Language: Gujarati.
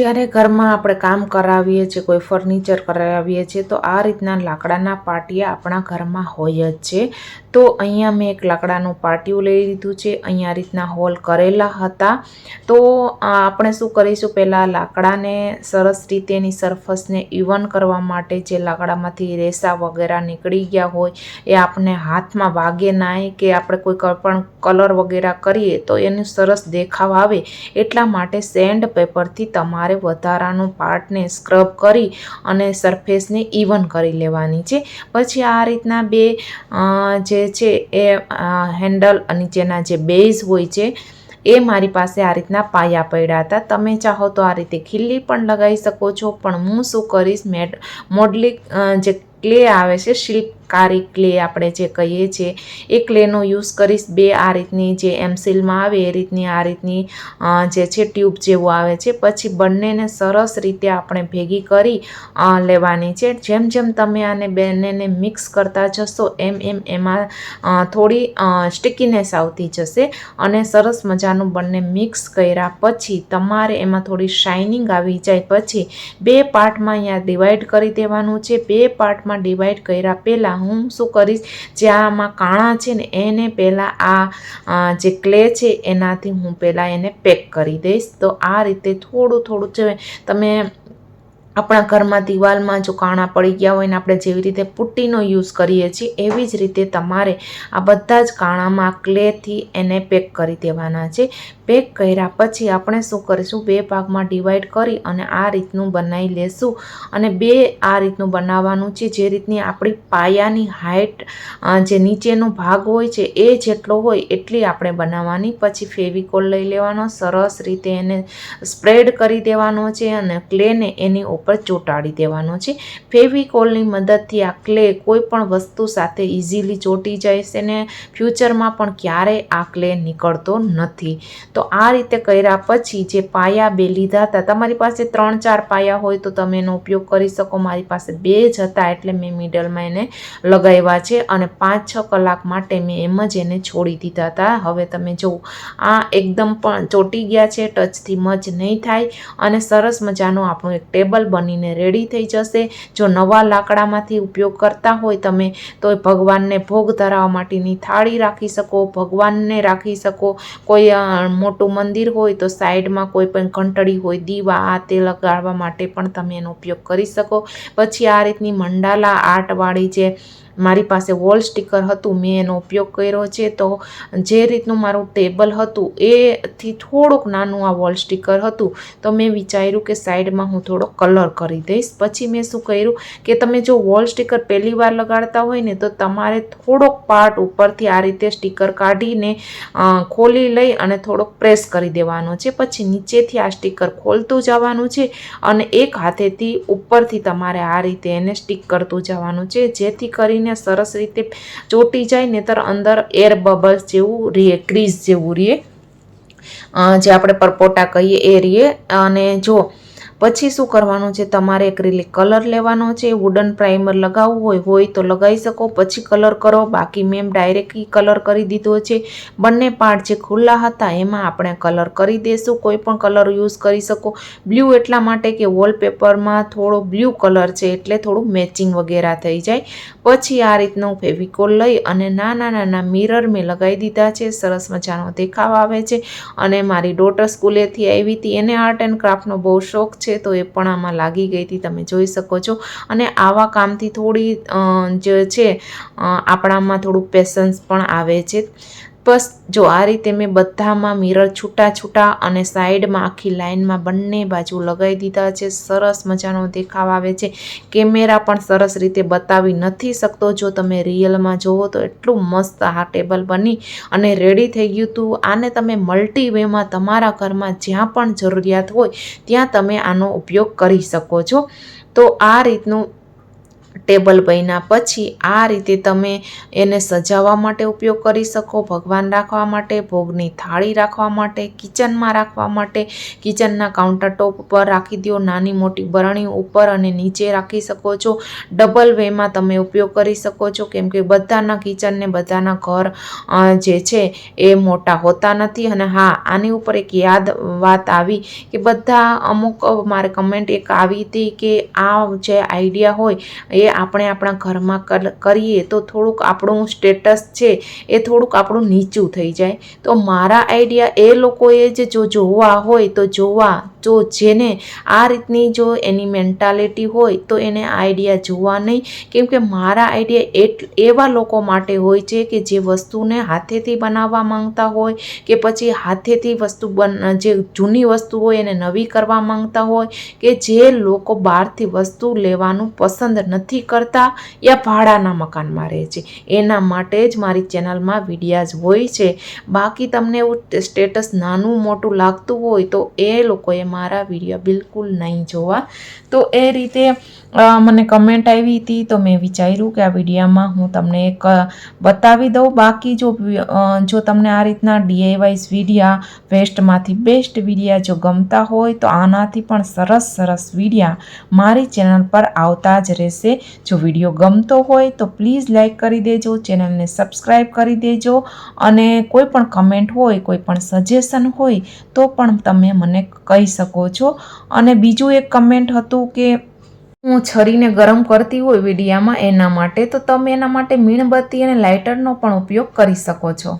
જ્યારે ઘરમાં આપણે કામ કરાવીએ છીએ, કોઈ ફર્નિચર કરાવીએ છીએ, તો આ રીતના લાકડાના પાટિયા આપણા ઘરમાં હોય જ છે. તો અહીંયા મેં એક લાકડાનું પાટિયું લઈ લીધું છે, અહીંયા રીતના હોલ કરેલા હતા. તો આપણે શું કરીશું, પહેલાં લાકડાને સરસ રીતે એની સરફસને ઇવન કરવા માટે જે લાકડામાંથી રેસા વગેરે નીકળી ગયા હોય, એ આપણે હાથમાં વાગે નાય કે આપણે કોઈ પણ કલર વગેરે કરીએ, તો એનું સરસ દેખાવ આવે. એટલા માટે સેન્ડ પેપરથી તમારે વધારાનું પાર્ટને સ્ક્રબ કરી અને સરફેસને ઇવન કરી લેવાની છે. પછી આ રીતના બે જે છે એ હેન્ડલ નીચેના જે બેઝ હોય છે, એ મારી પાસે આ રીતના પાયા પડ્યા હતા. તમે ચાહો તો આ રીતે ખીલ્લી પણ લગાવી શકો છો, પણ હું શું કરીશ મેડ મોડલિક જે ક્લે આવે છે શિલ્પકારી ક્લે આપણે જે કહીએ છીએ, એ ક્લેનો યુઝ કરીશ. બે આ રીતની જે એમસીલમાં આવે, એ રીતની આ રીતની જે છે ટ્યુબ જેવું આવે છે. પછી બંનેને સરસ રીતે આપણે ભેગી કરી લેવાની છે. જેમ જેમ તમે આને બંનેને મિક્સ કરતા જશો, એમ એમ એમાં થોડી સ્ટિકીનેસ આવતી જશે અને સરસ મજાનું બંને મિક્સ કર્યા પછી તમારે એમાં થોડી શાઇનિંગ આવી જાય પછી બે પાર્ટમાં અહીંયા ડિવાઈડ કરી દેવાનું છે. બે પાર્ટમાં ડિવાઈડ કર્યા પહેલાં હું શું કરીશ? જે આમાં કાણા છે ને, એને પહેલાં આ જે ક્લે છે એનાથી હું પહેલાં એને પેક કરી દઈશ. તો આ રીતે થોડું થોડું છે તમે આપણા ઘરમાં દિવાલમાં જો કાણા પડી ગયા હોય ને આપણે જેવી રીતે પુટ્ટીનો યુઝ કરીએ છીએ, એવી જ રીતે તમારે આ બધા જ કાણામાં ક્લેથી એને પેક કરી દેવાના છે. પેક કર્યા પછી આપણે શું કરીશું? બે ભાગમાં ડિવાઈડ કરી અને આ રીતનું બનાવી લેશું. અને બે આ રીતનું બનાવવાનું છે, જે રીતની આપણી પાયાની હાઈટ જે નીચેનો ભાગ હોય છે, એ જેટલો હોય એટલી આપણે બનાવવાની. પછી ફેવિકોલ લઈ લેવાનો, સરસ રીતે એને સ્પ્રેડ કરી દેવાનો છે અને ક્લેને એની ઉપર ચોંટાડી દેવાનો છે. ફેવિકોલની મદદથી આ ક્લે કોઈ પણ વસ્તુ સાથે ઇઝીલી ચોંટી જાય છે ને ફ્યુચરમાં પણ ક્યારેય આ ક્લે નીકળતો નથી. તો આ રીતે કર્યા પછી જે પાયા બે લીધા હતા, તમારી પાસે ત્રણ ચાર પાયા હોય તો તમે એનો ઉપયોગ કરી શકો. મારી પાસે બે જ હતા એટલે મેં મિડલમાં એને લગાવ્યા છે અને પાંચ છ કલાક માટે મેં એમ જ એને છોડી દીધા હતા. હવે તમે જુઓ, આ એકદમ પણ ચોંટી ગયા છે, ટચથી મજ નહીં થાય અને સરસ મજાનું આપણું એક ટેબલ બનીને રેડી થઈ જશે. જો નવા લાકડામાંથી ઉપયોગ કરતા હોય તમે તો ભગવાનને ભોગ ધરાવવા માટેની થાળી રાખી શકો, ભગવાનને રાખી શકો. કોઈ મોટું મંદિર હોય તો સાઈડમાં કોઈ પણ ઘંટડી હોય, દીવા, આ તે લગાડવા માટે પણ તમે એનો ઉપયોગ કરી શકો. પછી આ રીતની મંડાલા આર્ટવાળી જે મારી પાસે વોલ સ્ટીકર હતું, મેં એનો ઉપયોગ કર્યો છે. તો જે રીતનું મારું ટેબલ હતું, એથી થોડુંક નાનું આ વોલ સ્ટીકર હતું. તો મેં વિચાર્યું કે સાઈડમાં હું થોડો કલર કરી દઈશ. પછી મેં શું કર્યું કે તમે જો વોલ સ્ટીકર પહેલી વાર લગાડતા હોય ને, તો તમારે થોડોક પાર્ટ ઉપરથી આ રીતે સ્ટીકર કાઢીને ખોલી લઈ અને થોડોક પ્રેસ કરી દેવાનો છે. પછી નીચેથી આ સ્ટીકર ખોલતું જવાનું છે અને એક હાથેથી ઉપરથી તમારે આ રીતે એને સ્ટીક કરતું જવાનું છે. જેથી કરીને સરસ રીતે ચોંટી જાય, નહીતર અંદર એર બબલ્સ જેવું રહે ક્રીઝ જેવું રે જે આપણે પરપોટા કહીએ એ રીએ અને જો પછી શું કરવાનું છે? તમારે એક્રિલિક કલર લેવાનો છે વુડન પ્રાઇમર લગાવવું હોય હોય તો લગાવી શકો. પછી કલર કરો. બાકી મેં ડાયરેક્ટલી કલર કરી દીધો છે. બંને પાર્ટ જે ખુલ્લા હતા, એમાં આપણે કલર કરી દઈશું કોઈ પણ કલર યુઝ કરી શકો. બ્લુ એટલા માટે કે વોલપેપરમાં થોડો બ્લુ કલર છે, એટલે થોડું મેચિંગ વગેરે થઈ જાય. પછી આ રીતનું ફેવિકોલ લઈ અને નાના નાના મિરર મેં લગાવી દીધા છે. સરસ મજાનો દેખાવ આવે છે. અને મારી ડોટર સ્કૂલેથી આવી હતી. એને આર્ટ એન્ડ ક્રાફ્ટનો બહુ શોખ છે. તો એ પણ આમાં લાગી ગઈ હતી, તમે જોઈ શકો છો. અને આવા કામથી થોડી જે છે આપણામાં થોડું પેશન્સ પણ આવે છે. બસ જો આ રીતે મેં બધામાં મિરર છૂટા છૂટા અને સાઈડમાં આખી લાઈનમાં બંને બાજુ લગાવી દીધા છે. સરસ મજાનો દેખાવ આવે છે. કેમેરા પણ સરસ રીતે બતાવી નથી શકતો. જો તમે રિયલમાં જુઓ તો એટલું મસ્ત આ ટેબલ બની અને રેડી થઈ ગયું હતું આને તમે મલ્ટી વેમાં તમારા ઘરમાં જ્યાં પણ જરૂરિયાત હોય, ત્યાં તમે આનો ઉપયોગ કરી શકો છો. તો આ રીતનું ટેબલ બન્યા પછી આ રીતે તમે એને સજાવવા માટે ઉપયોગ કરી શકો, ભગવાન રાખવા માટે, ભોગની થાળી રાખવા માટે, કિચનમાં રાખવા માટે. કિચનના કાઉન્ટર ટોપ ઉપર રાખી દો, નાની મોટી બરણી ઉપર અને નીચે રાખી શકો છો. ડબલ વેમાં તમે ઉપયોગ કરી શકો છો. કેમ કે બધાના કિચનને બધાના ઘર જે છે એ મોટા હોતા નથી. અને હા, આની ઉપર એક યાદ વાત આવી કે બધા અમુક, મારે કમેન્ટ એક આવી હતી કે આ જે આઈડિયા હોય એ આપણે આપણા ઘરમાં કર- કરીએ તો થોડુંક આપણું સ્ટેટસ છે એ થોડુંક આપણું નીચું થઈ જાય. તો મારા આઈડિયા એ લોકોએ જ જો જોવા હોય તો જોવા, જો જેને આ રીતની જો એની મેન્ટાલિટી હોય તો એને આઈડિયા જોવા નહીં. કેમ કે મારા આઈડિયા એટ, એવા લોકો માટે હોય છે કે જે વસ્તુને હાથેથી બનાવવા માંગતા હોય કે પછી હાથેથી વસ્તુ બન, જે જૂની વસ્તુ હોય એને નવી કરવા માંગતા હોય કે જે લોકો બહારથી વસ્તુ લેવાનું પસંદ નથી કરતા યા ભાડાના મકાનમાં રહે છે. એના માટે જ મારી ચેનલમાં વિડીયાઝ હોય છે. બાકી તમને એવું સ્ટેટસ નાનું મોટું લાગતું હોય તો એ લોકોએ મારા વીડિયો બિલકુલ નહીં જોવા. તો એ રીતે મને કમેન્ટ આવી હતી તો મેં વિચાર્યું કે આ વિડીયામાં હું તમને એક બતાવી દઉં. બાકી જો જો તમને આ રીતના ડીઆઈવાઈઝ વિડીયા વેસ્ટમાંથી બેસ્ટ વિડીયા જો ગમતા હોય તો આનાથી પણ સરસ સરસ વિડીયા મારી ચેનલ પર આવતા જ રહેશે. જો વીડિયો ગમતો હોય તો પ્લીઝ લાઈક કરી દેજો, ચેનલને સબસ્ક્રાઈબ કરી દેજો અને કોઈ પણ કમેન્ટ હોય, કોઈ પણ સજેશન હોય તો પણ તમે મને કહી શકો છો. અને બીજું એક કમેન્ટ હતું કે હું છરીને ગરમ કરતી હોય વિડીયામાં એના માટે, તો તમે એના માટે મીણબત્તી અને લાઇટરનો પણ ઉપયોગ કરી શકો છો.